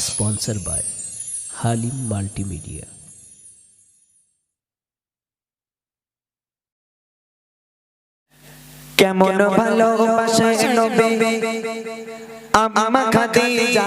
Sponsor by Halim multimedia. কেমন ভালোবাসে নবী? আমা খাদিজা।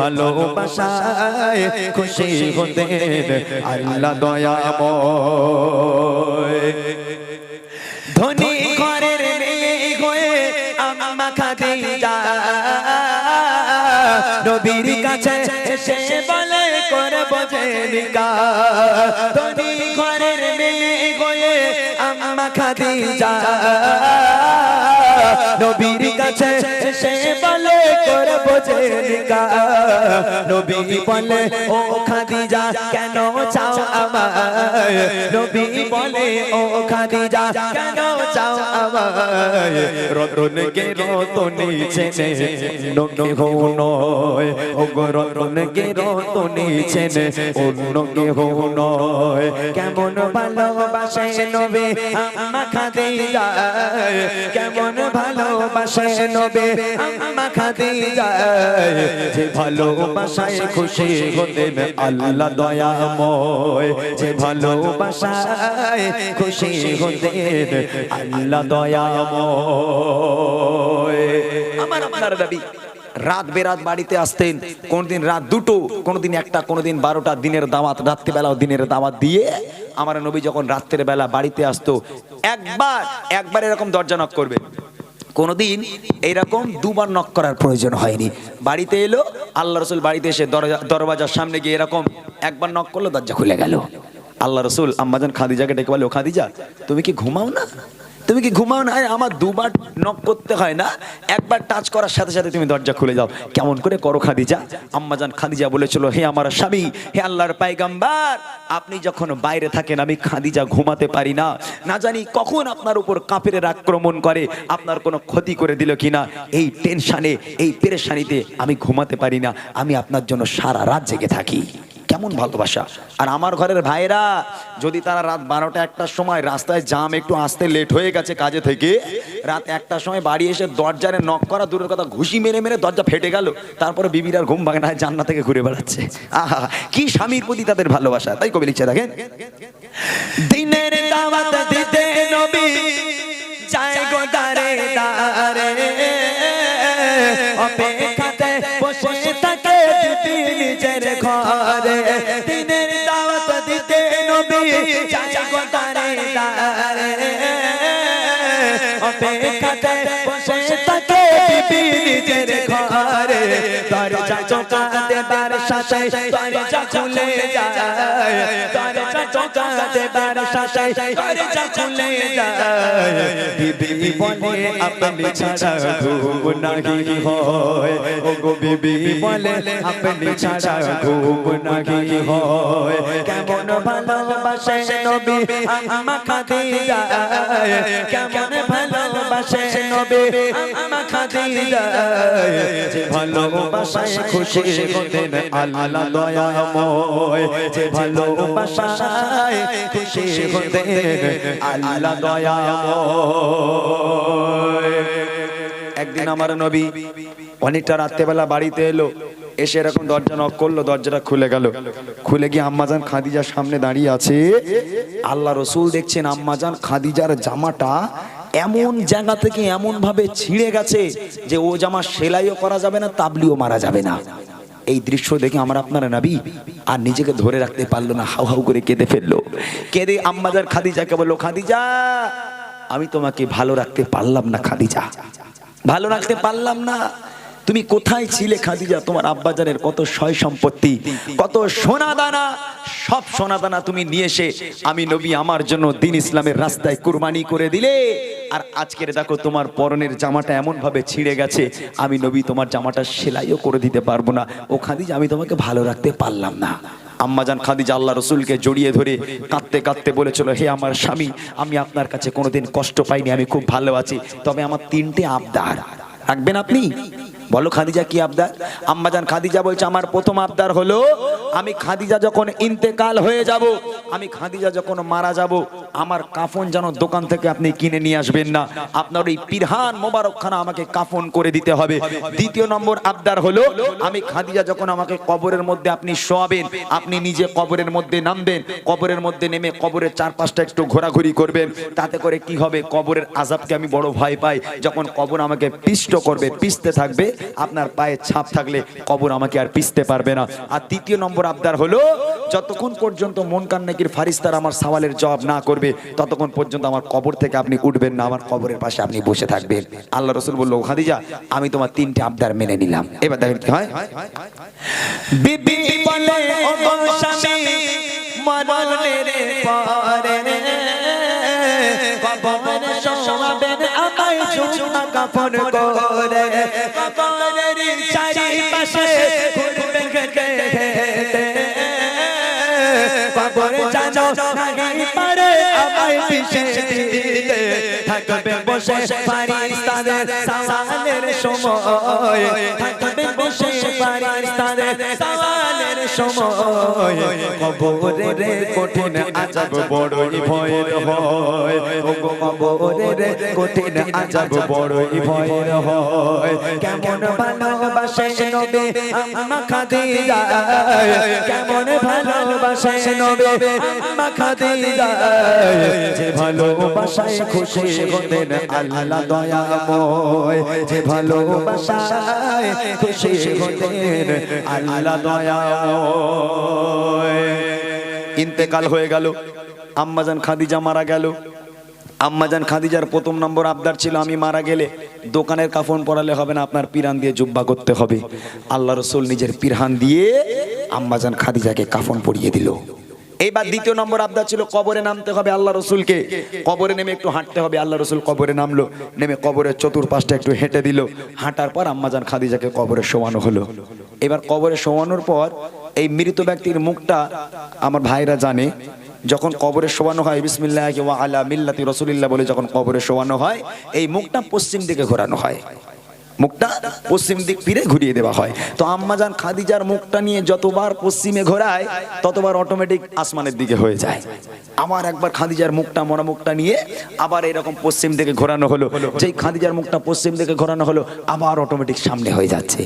ভালোবাসায় খুশি হতে আল্লাহ দয়াময়। ধনী ঘরের হয়ে আম্মা খাদিজা। নবীর কাছে এসে বলে, করব যে ধনী ঘরের মেয়ে হয়ে আম্মা খাদিজা। নবীর কাছে বলে করব নবী বলে ও খাদিজা কেন চাও আমায়? নবী বলে ও খাদিজা কেন চাও আমায়? রতন কে রতন ছেনে নকে হো নয়। ও গো রতন কে রতন ছেনে অন্য কে হো নয়। কেমন ভালোবাসে নবী? আম্মা খাদিজা। কেমন ভালোবাসে নবী? আম্মা খাদিজা। খুশি হতে আল্লাহ যে খুশি হতে আল্লাহ আমার আপনার নবী রাত বেরাত বাড়িতে আসতেন, কোনদিন রাত দুটো, কোনদিন একটা, কোনদিন বারোটা, দিনের দাওয়াত, রাত্রিবেলাও দিনের দাওয়াত দিয়ে আমার নবী যখন রাত্রের বেলা বাড়িতে আসতো, একবার একবার এরকম দরজা নক করবে। কোনোদিন এইরকম দুবার নক করার প্রয়োজন হয়নি। বাড়িতে এলো, আল্লাহ রসুল বাড়িতে এসে দরজা দরওয়াজার সামনে গিয়ে এরকম একবার নক করল, দরজা খুলে গেল। আল্লাহ রসুল আম্মাজান খাদিজাকে ডেকে বলে, ও খাদিজা, তুমি কি ঘুমাও না? তুমি কি ঘুমাও না? আমার দুবার নক করতে হয় না। একবার টাচ করার সাথে সাথে তুমি দরজা খুলে যাও। কেমন করে করো খাদিজা? আম্মাজান খাদিজা বলেছিল, হে আমার স্বামী, হে আল্লাহর পাইগাম্বার, আপনি যখন বাইরে থাকেন, আমি খাদিজা ঘুমাতে পারি না। না জানি কখন আপনার উপর কাফেরের আক্রমণ করে, আপনার কোনো ক্ষতি করে দিল কিনা। এই টেনশানে এই পেরেশানিতে আমি ঘুমাতে পারি না। আমি আপনার জন্য সারা রাত জেগে থাকি। কেমন ভালোবাসা। আর আমার ঘরের ভাইরা যদি তারা রাত বারোটা একটার সময় রাস্তায় জাম একটু আসতে লেট হয়ে গেছে কাজে থেকে, রাত একটার সময় বাড়ি এসে দরজারে নক করা দূরের কথা, ঘুষি মেরে মেরে দরজা ফেটে গেল, তারপরে বিবির আর ঘুম ভাঙে না জান্না থেকে ঘুরে বেড়াচ্ছে। আহা, কি স্বামীর প্রতি তাদের ভালোবাসা, তাই কবি লিখছে দেখেন। দিনের দাওয়াত দিতে নবী, যায় গো ঘরে দিনের দাওয়াত দিতে নবী যায় গো তারে অপেক্ষাতে বসে থাকে বিবি নিজের ঘরে। দরজা চোকা দেবার সাথে দরজা খুলে যায়। দরজা চোকা দেবার সাথে যা চলে যায়। বিবি বলে আপনি ছাড়া ঘুম নাহি হয়। ও গো বিবি বলে আপনি ছাড়া ঘুম নাহি হয়। কেমন ভালোবাসে নবী আমা খাদিজা? কেমন একদিন আমার নবী অনেকটা রাত্রেবেলা বাড়িতে এলো। এসে এরকম দরজা নক করল, দরজাটা খুলে গেল। খুলে গিয়ে আম্মাজান খাদিজার সামনে দাঁড়িয়ে আছে। আল্লাহ রসুল দেখছেন আম্মাজান খাদিজার জামাটা এমন জায়গা থেকে এমন ভাবে ছিঁড়ে গেছে যে ও জামা সেলাইও করা যাবে না, তাবলিও মারা যাবে না। এই দৃশ্য দেখে আমার আপনারা নাবি আর নিজেকে ধরে রাখতে পারল না, হাউ হাউ করে কেঁদে ফেলল। কেঁদে আম্মাজার খাদিজাকে বলল, খাদিজা, আমি তোমাকে ভালো রাখতে পারলাম না, খাদিজা। ভালো রাখতে পারলাম না। তুমি কোথায় ছিলে, খাদিজা? তোমার আব্বাজানের কত সয় সম্পত্তি, কত সোনা দানা সব সোনা দানা তুমি নিয়ে এসে আমি নবী আমার জন্য দিন ইসলামের রাস্তায় কুরবানি করে দিলে। আর আজকের দেখো তোমার পরনের জামাটা এমন ভাবে ছিঁড়ে গেছে, আমি নবী তোমার জামাটা সেলাইও করে দিতে পারব না। ও খাদিজা, আমি তোমাকে ভালো রাখতে পারলাম না। আম্মাজান খাদিজা আল্লাহ রসুলকে জড়িয়ে ধরে কাঁদতে কাঁদতে বলেছিল, হে আমার স্বামী, আমি আপনার কাছে কোনোদিন কষ্ট পাইনি, আমি খুব ভালো আছি, তবে আমার তিনটে আবদার। রাখবেন আপনি? বলো খাদিজা কি আবদার? আম্মাজান খাদিজা বলছে, আমার প্রথম আবদার হলো, আমি খাদিজা যখন ইন্তেকাল হয়ে যাব, আমি খাদিজা যখন মারা যাব আমার কাফন যেন দোকান থেকে আপনি কিনে নিয়ে আসবেন না। আপনার ওই পিরহান মোবারকখানা আমাকে কাফন করে দিতে হবে। দ্বিতীয় নম্বর আবদার হলো, আমি খাদিজা যখন আমাকে কবরের মধ্যে আপনি শোয়াবেন, আপনি নিজে কবরের মধ্যে নামবেন, কবরের মধ্যে নেমে কবরের চারপাশটা একটু ঘোরাঘুরি করবেন। তাতে করে কি হবে? কবরের আজাবকে আমি বড় ভয় পাই। যখন কবর আমাকে পিষ্ট করবে, পিষতে থাকবে, আপনার পায়ে ছাপ থাকলে কবর আমাকে আর পিষতে পারবে না। আর তৃতীয় নম্বর আবদার হলো, যতক্ষণ পর্যন্ত মন কান্নাকির ফারিস্তার আমার সওয়ালের জবাব না করবে ততক্ষণ পর্যন্ত আমার কবর থেকে আপনি উঠবেন না, আমার কবরের পাশে আপনি বসে থাকবেন। আল্লাহ রসুল বলল খাদিজা, আমি তোমার তিনটে আবদার মেনে নিলাম। এবার দেখেন কি হয়। বিবি আমায় পিছে দিতে থাকবে বসে ফারিস্তাদের সওয়ালের সময়। থাকবে বসে ফারিস্তাদের সওয়ালের সময়। কবরের কঠিন আজাব বড়ই ভয়ের হয়। ও গো কবরের কঠিন আজাব বড়ই ভয়ের হয়। কেমন ভালোবাসে নবে আম্মা খাদিজা? কেমন ভালোবাসে নবে আম্মা খাদিজা? যে ভালোবাসায় খুশি হতেন আল্লাহ দয়াময় যে ভালোবাসায় খুশি হতেন আল্লাহ দয়াময় ইন্তেকাল হয়ে গেল আম্মাজান খাদিজা মারা গেল। আম্মাজান খাদিজার প্রথম নম্বর আবদার ছিল আমি মারা গেলে দোকানের কাফন পরালে হবে না আপনার পিরান দিয়ে জুব্বা করতে হবে। আল্লাহ রসুল নিজের পিরহান দিয়ে আম্মাজান খাদিজাকে কাফন পরিয়ে দিল। এইবার দ্বিতীয় নম্বর আবদার ছিল কবরে নামতে হবে আল্লাহ রসুলকে। কবরে নেমে একটু হাঁটতে হবে, আল্লাহ রসুল কবরে নামলো। নেমে কবরের চতুর্পাশটা একটু হেঁটে দিল। হাঁটার পর আম্মাজান খাদিজাকে কবরে শোয়ানো হলো। এবার কবরে শোয়ানোর পর এই মৃত ব্যক্তির মুখটা আমার ভাইরা জানে, যখন কবরে শোয়ানো হয়, বিসমিল্লাহ আলা মিল্লাতি রসুলিল্লাহ বলে যখন কবরে শোয়ানো হয়, এই মুখটা পশ্চিম দিকে ঘোরানো হয়। মুখটা পশ্চিম দিক ফিরে ঘুরিয়ে দেওয়া হয়। তো আম্মাজান খাদিজার মুখটা নিয়ে যতবার পশ্চিমে ঘোরায়, ততবার অটোমেটিক আসমানের দিকে হয়ে যায়। আমার একবার খাদিজার মুখটা, মরা মুখটা নিয়ে আবার এরকম পশ্চিম দিকে ঘোরানো হলো। যেই খাদিজার মুখটা পশ্চিম দিকে ঘোরানো হলো, আবার অটোমেটিক সামনে হয়ে যাচ্ছে।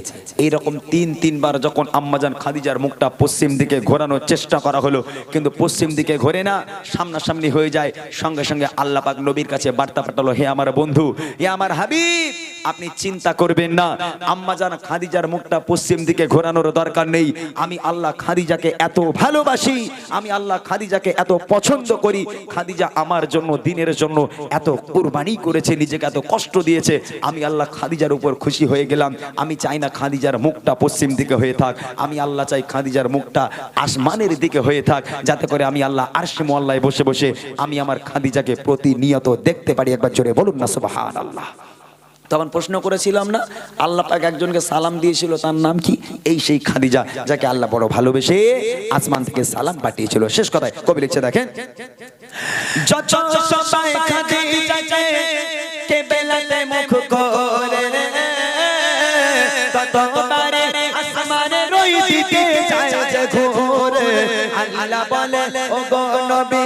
এইরকম তিন, তিনবার যখন আম্মাজান খাদিজার মুখটা পশ্চিম দিকে ঘোরানোর চেষ্টা করা হলো, কিন্তু পশ্চিম দিকে ঘোরে না, সামনাসামনি হয়ে যায়। সঙ্গে সঙ্গে আল্লাহ পাক নবীর কাছে বার্তা পাঠালো, হে আমার বন্ধু, হে আমার হাবিব, আপনি চিন্তা করবেন না। আম্মাজান খাদিজার মুখটা পশ্চিম দিকে ঘোরানোর দরকার নেই। আমি আল্লাহ খাদিজাকে এত ভালোবাসি, আমি আল্লাহ খাদিজাকে এত পছন্দ করি। খাদিজা আমার জন্য, দিনের জন্য এত কুরবানি করেছে, নিজেকে এত কষ্ট দিয়েছে। আমি আল্লাহ খাদিজার উপর খুশি হয়ে গেলাম। আমি চাই না খাদিজার মুখটা পশ্চিম দিকে হয়ে থাক। আমি আল্লাহ চাই খাদিজার মুখটা আসমানের দিকে হয়ে থাক। যাতে করে আমি আল্লাহ আরশে মোয়াল্লায় বসে বসে আমি আমার খাদিজাকে প্রতিনিয়ত দেখতে পারি। একবার জোরে বলুন না সুবহান আল্লাহ তখন প্রশ্ন করেছিলাম না, আল্লাহ পাক একজনকে সালাম দিয়েছিল, তার নাম কি? এই সেই খাদিজা, যাকে আল্লাহ বড় ভালোবেসে আসমান থেকে সালাম পাঠিয়েছিল। শেষ কথায় কবি লিখছে, দেখেন আল্লাহ বলে ও গো নবী,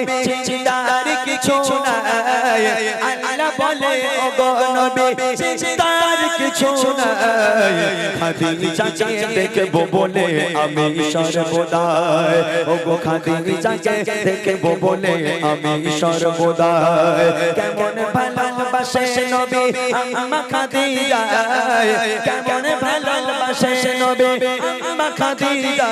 চিন্তার কিছু নাই আল্লাহ বলে ও গো নবী চিন্তার কিছু নাই খাদিজাকে দেখব বলে আমি সর্বদাই। ও গো খাদিজাকে দেখব বলে আমি সর্বদাই। কেমন ভালোবাসে নবী, আম্মা খাদিজা কেমন ভালোবাসে নবী আম্মা খাদিজা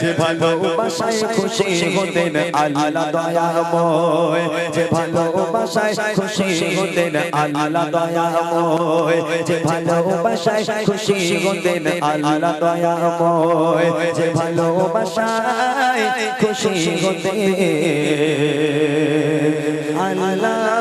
যে ভালোবাসায় খুশি হতেন আল্লাহ দয়াময়। যে ভালোবাসায় খুশি হতেন আল্লাহ